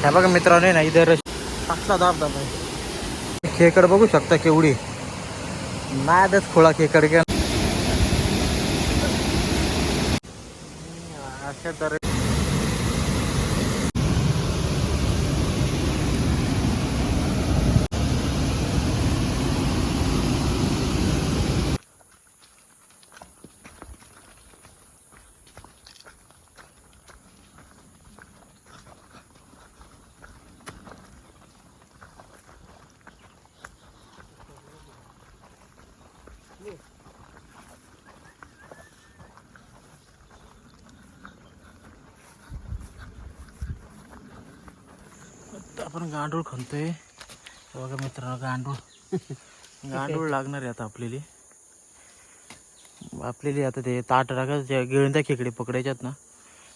ह्या बघा मित्रांनो ना इथे रश कसला दाब दाब आहे. खेकड बघू शकता केवढी. नादच खोळा खेकड घ्या अशा तर आता आपण गांडूळ खणतोय. बघा मित्रांनो गांडूळ. गांडूळ लागणार आहे आता आपल्याली. आपल्याली आता ते ताट टाकायचं ज्या गिळंदा खेकडे पकडायच्यात ना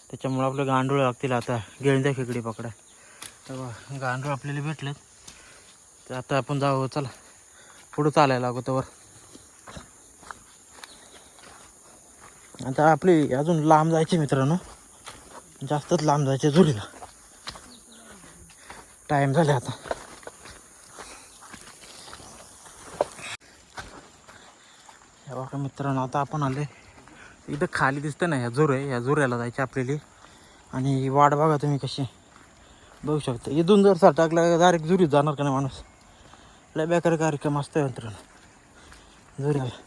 त्याच्यामुळे आपलं गांडूळ लागतील आता. गिळंदा खेकडे पकडाय तर गांडूळ आपल्याला भेटलेत. तर आता आपण जाऊ चला. पुढं चालायला अगोदर आता आपली अजून लांब जायची मित्रांनो. जास्तच लांब जायचे झुरीला टाइम झाला आता. हे बघा मित्रांनो आता आपण आले इथं खाली दिसतं ना ह्या झुर ह्या झुऱ्याला जायची आपल्याला. आणि वाट बघा तुम्ही कशी बघू शकता. इथून जर सर टाकला डायरेक्ट झुरीत जाणार का नाही माणूस? लय बेकार कार्यक्रम असतोय मित्रांनो. झुऱ्याला.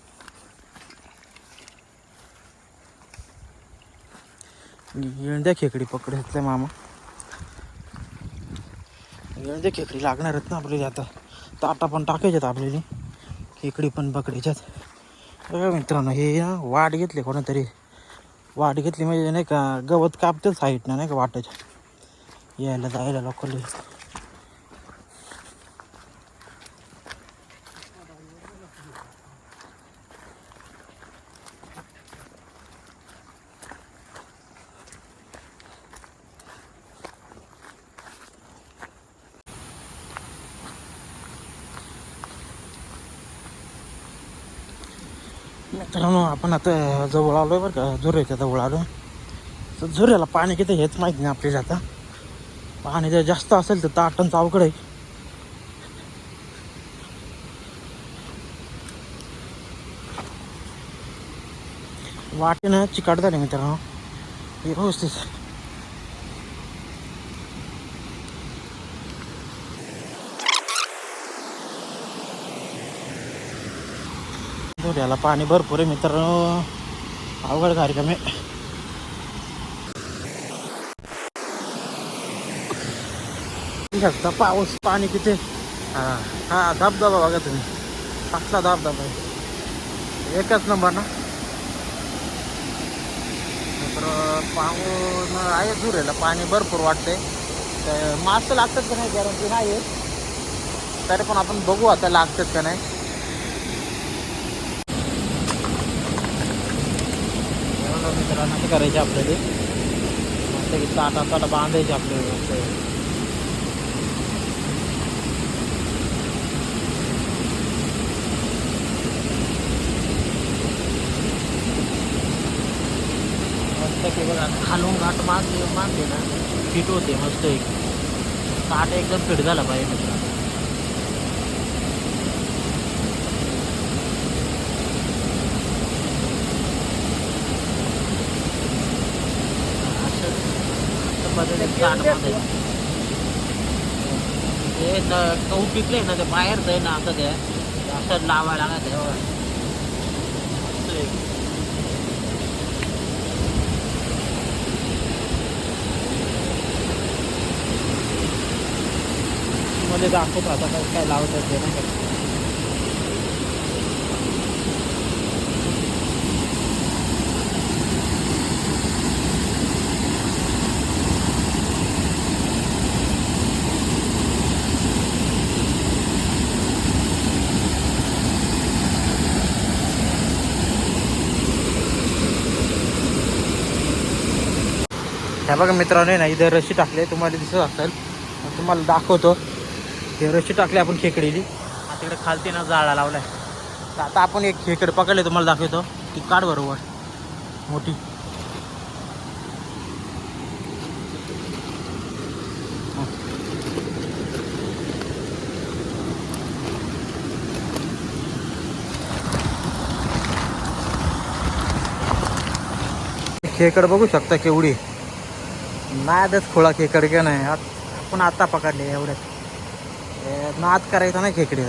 द्या खेकडी पकडले मामा. येण्या खेकडी लागणार आहेत ना आपल्याला आता ताटा पण टाकायच्यात आपल्याला. खेकडी पण पकडायच्यात बघा मित्रांनो हे ना वाट घेतली कोणातरी. वाट घेतली म्हणजे नाही का गवत कापतेच साईडनं नाही का वाटायच्या. यायला जायला लोकल मित्रांनो आपण आता जवळ आलो आहे बरं का झुऱ्याच्या जवळ आलो तर झुऱ्याला पाणी किती हेच माहीत नाही आपल्याला आता. पाणी जर जास्त असेल तर ताटांचं अवघड आहे. वाटेनं चिकाट झाले मित्रांनो. व्यवस्थित सूर्याला पाणी भरपूर आहे मित्रांनो. अवघड कार्यक्रम आहे. शकता पाऊस पाणी किती? हा हा धबधबा बघा तुम्ही. कसला धबधबा आहे. एकच नंबर ना? तर पाऊस आहे सूर्याला. पाणी भरपूर वाटते तर मास्क लागतात का नाही? गॅरंटी नाही आहे तरी पण आपण बघू आता लागतात का नाही. मित्रांनो असं करायचे आपल्याला मस्त ताटा ताटा बांधायचे आपल्याला मस्त. घाट मारले मारले ना। फिट होते मस्त एक ताट एकदम फिट झाला पाहिजे ते गहू पिकले ना ते बाहेर जाईल ना आता ते. असं लावायला ना आहे मध्ये दाखवतो आता काय काय लावतात ते नाही का? ह्या बघा मित्रांनो ना इथं रशी टाकले तुम्हाला दिसत असेल. तुम्हाला दाखवतो. हे रशी टाकली आपण खेकडीली. तिकडे खालती ना जाळा लावलाय. तर आता आपण एक खेकड पकडले तुम्हाला दाखवतो. ती काढ बरोबर मोठी. खेकड बघू शकता केवढी. नादच खोळा खेकड का नाही? आत- आपण आता पकडले एवढ्यात नाद करायचा नाही खेकडे.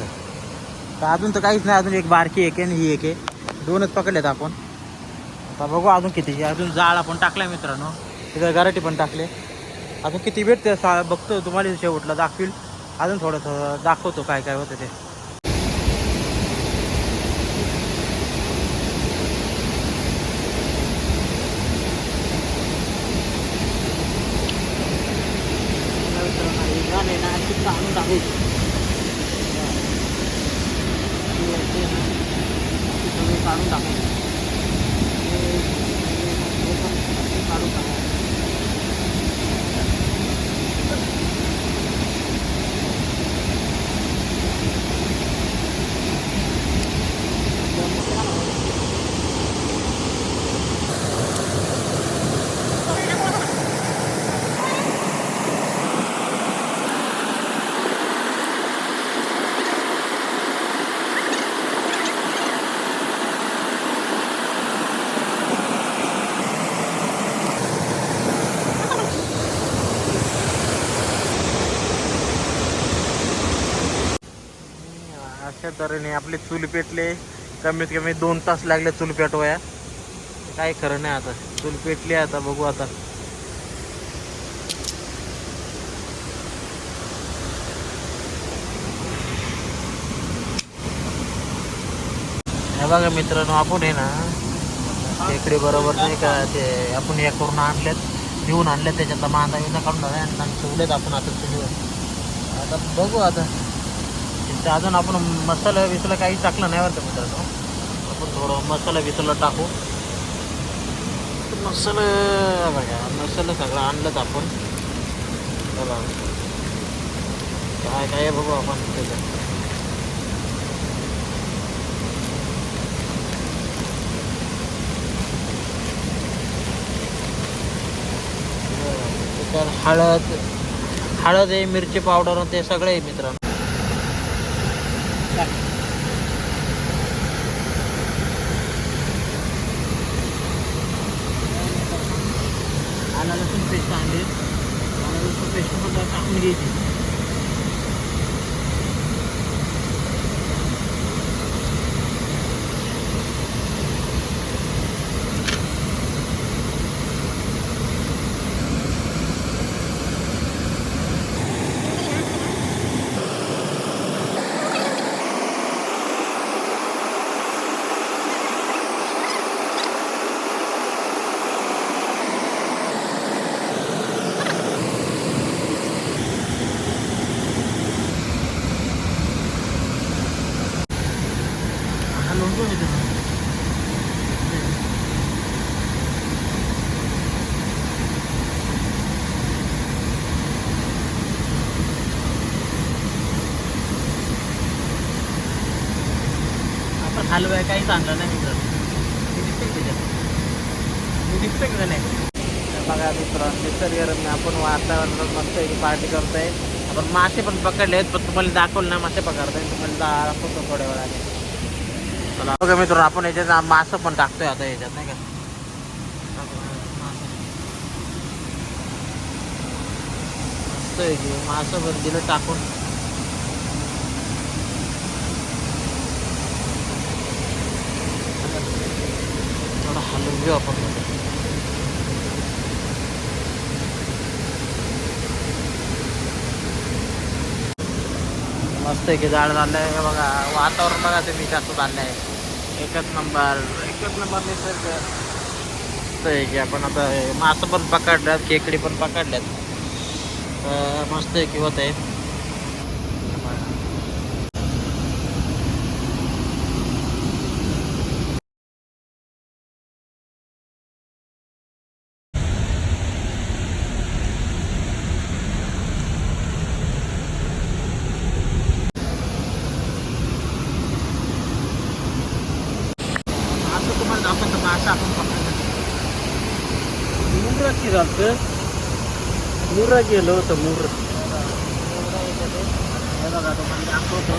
तर अजून तर काहीच नाही अजून एक बारकी एक आहे आणि ही एक आहे. दोनच पकडलेत आपण. आता बघू अजून किती अजून जाळ आपण टाकलाय मित्रांनो. तिथं गराटी पण टाकले. अजून किती भेटते सा बघतो तुम्हाला शेवटला दाखवील. अजून थोडंसं दाखवतो काय काय होतं ते. अशा तऱ्हेने आपले चूल पेटले. कमीत कमी दोन तास लागले चूल पेटवाया काय खरं नाही आता. चूल पेटली आता बघू आता. हे बघा मित्रांनो आपण आहे ना इकडे बरोबर नाही का ते आपण हे करून आणलेत. घेऊन आणलेत त्याच्यातला मांदा विना काढून आणि आणि ठेवलेत आपण आता चुलीवर. आता बघू आता. ते अजून आपण मसाला बिसाला काही टाकलं नाही वाटतं मित्रांनो. आपण थोडं मसाला बिसाला टाकू. मसाला बघा मसाला सगळं आणलंच आपण. बघा काय काय बघू आपण त्याच्यात. तर हळद हळद आहे मिरची पावडर ते सगळे आहे मित्रांनो आला लसूण पेस्ट आणली आला लसूण पेस्ट पण टाकून घ्यायची हा त्याचं. आपण हलवाय काहीच आणलं नाही मित्रांनो हे दिसतंय का नाही बघा मित्रांनो निसर्गरम्य आपण वातावरणात मस्त पार्टी करतोय. आपण मासे पण पकडले आहेत पण तुम्हाला दाखवलं ना मासे पकडताय. तुम्हाला दाखवतो थोड्या वेळाने. चला. बघा मित्रांनो आपण याच्यात मासं पण टाकतोय आता याच्यात नाही का मासं पण दिलं टाकून थोडं हलवून घेऊ आपण मस्त आहे की झाड झालं आहे बघा वातावरण बघा तुम्ही कसं झालं आहे एकच नंबर एकच नंबर निसर्ग. मस्त आहे की आपण आता मासं पण पकडल्यात खेकडी पण पकडल्यात. मस्त आहे की होत आहे असं तुम्हाला दाखवतो मासं आपण पकडलं मुर्राची झालं मुर्रा होतं मुर्र. हे बघा तुम्हाला दाखवतो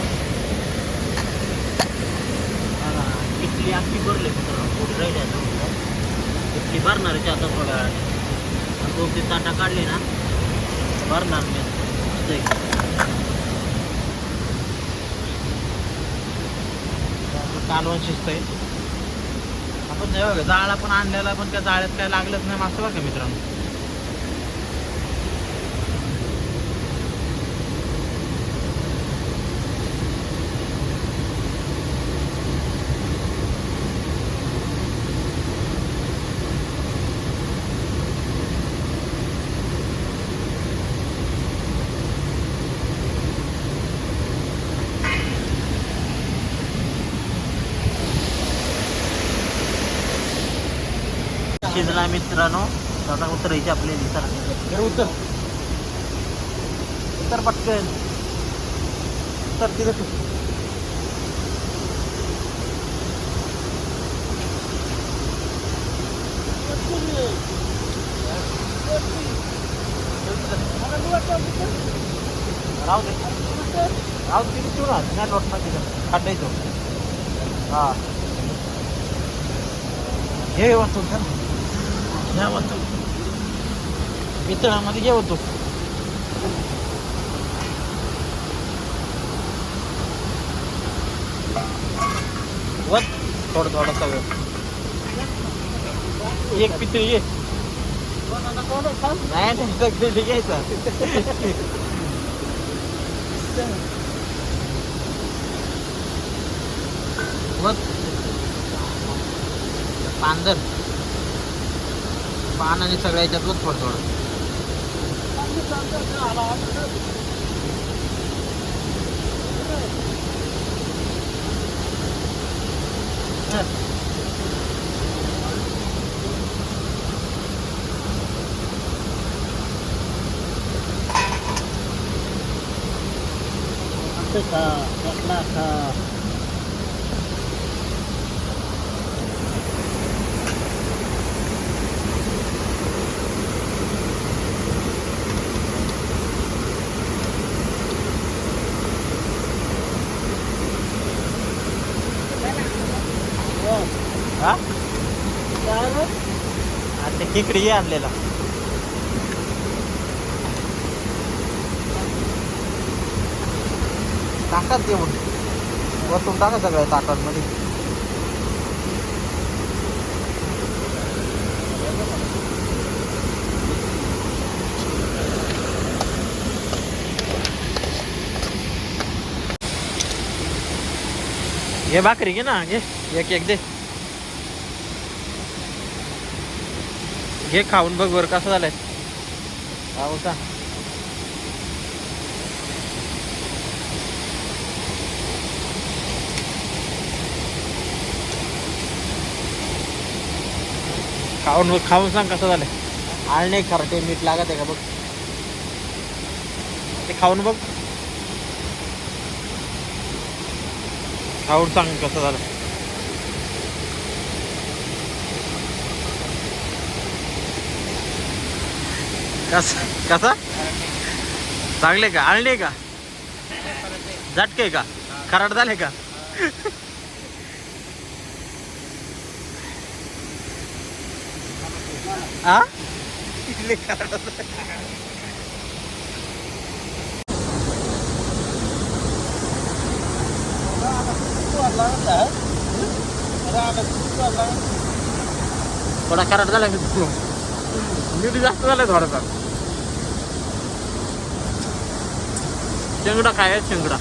बघा, किटली अख्खी भरली मित्रांनो थोडी राहिली आता भरणार आहे आता थोड्या वेळात दोन तीन ताटा काढले ना भरणार मी असं कालवण शिस्त आहे आपण नाही बघा जाळा पण आणलेला पण त्या जाळ्यात काय लागलंच नाही. मागचं बघा मित्रांनो. शिजला मित्रांनो. आता उतरायची आपल्याला चला उतर. उतर पटकन. उतर तिथे तू. राहू दे. राहू दे तिथे ठेवू ना नाही लोटणार तिथं खड्डा येतो हा. हे वाचतो चल घ्या वाचतो पितळामध्ये घे होतो थोडं सगळं एक पितळी ये. नाही नाही सगळी घ्यायचा पांदर पान आणि सगळ्या याच्यात वत थोडं थोडं. असं खा तिकडे ये खेकडी आहे आणलेला. टाकात येऊन वरतून टाका सगळ्या ताटांमध्ये घे भाकरी घे ना घे. एक एक दे. घे खाऊन बघ बरं कसं झालंय. हो खाऊन बघ खाऊन सांग कसं झालंय. आळ नाही खरं ते मीठ लागत आहे का बघ. ते खाऊन बघ. खाऊन सांग कसं झालं कस कसा? चांगले का? आणले का? झटके का? खराट झाले का? आ? थोडा खराट झाला मीठ जास्त झालं थोडासा. शेंगडा काय आहे शेंगडा